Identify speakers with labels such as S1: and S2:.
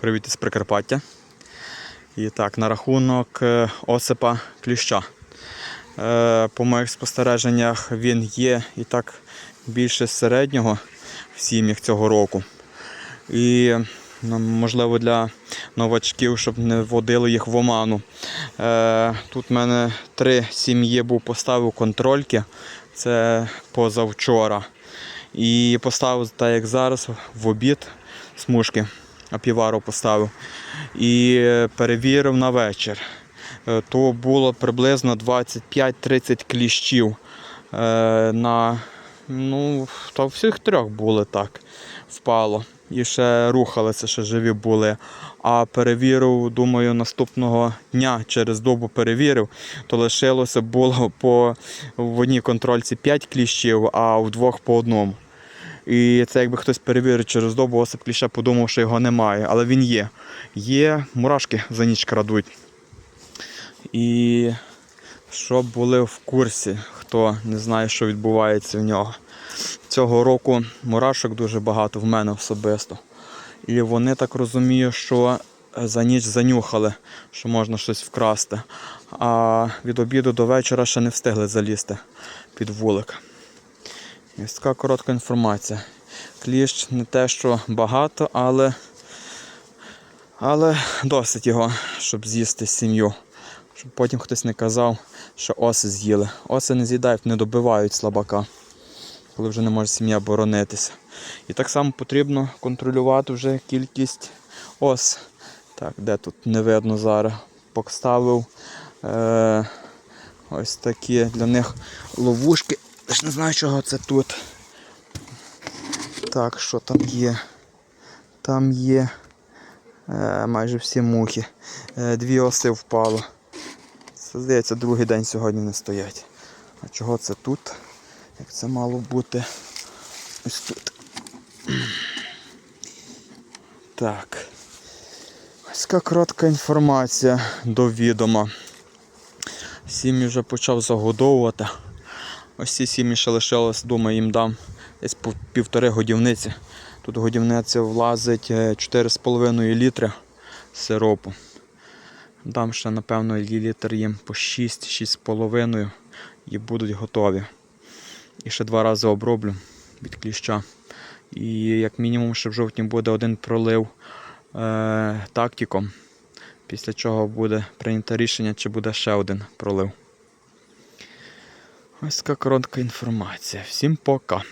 S1: Привіт із Прикарпаття. І так, на рахунок е, осипа кліща. Е, По моїх спостереженнях він є і так більше середнього в сім'ях цього року. І ну, можливо для новачків, щоб не вводили їх в оману. Е, Тут в мене три сім'ї був поставив контрольки. Це позавчора. І поставив так, як зараз, в обід смужки. Апівару поставив. І е, перевірив на вечір. Е, То було приблизно 25-30 кліщів. Е, На, ну, та всіх трьох були так. Впало. І ще рухалися, ще живі були. А перевірив, думаю, наступного дня через добу перевірив, то лишилося було по в одній контрольці 5 кліщів, а в двох по одному. І це якби хтось перевірив через добу, осип кліща подумав, що його немає, але він є. Є, мурашки за ніч крадуть. І щоб були в курсі, хто не знає, що відбувається в нього. Цього року мурашок дуже багато в мене особисто. І вони так розумію, що за ніч занюхали, що можна щось вкрасти. А від обіду до вечора ще не встигли залізти під вулик. Ось така коротка інформація. Кліщ не те, що багато, але, але досить його, щоб з'їсти сім'ю. Щоб потім хтось не казав, що оси з'їли. Оси не з'їдають, не добивають слабака, коли вже не може сім'я боронитися. І так само потрібно контролювати вже кількість ос. Так, де тут не видно зараз. Поставив е, ось такі для них ловушки. Ж не знаю, чого це тут. Так, що там є? Там є е, майже всі мухи. Е, дві оси впало. Це здається, другий день сьогодні не стоять. А чого це тут? Як це мало бути? Ось тут. Так. Ось така коротка інформація до відома. Сім'ї вже почав загодовувати. Ось ці сім'ї ще лишилось, думаю, їм дам десь півтори годівниці. Тут годівниця влазить е, 4,5 літри сиропу. Дам ще, напевно, літр їм по 6-6,5 і будуть готові. І ще два рази оброблю від кліща. І як мінімум ще в жовтні буде один пролив е, тактиком. Після чого буде прийнято рішення, чи буде ще один пролив. Ось така коротка інформація. Всім пока.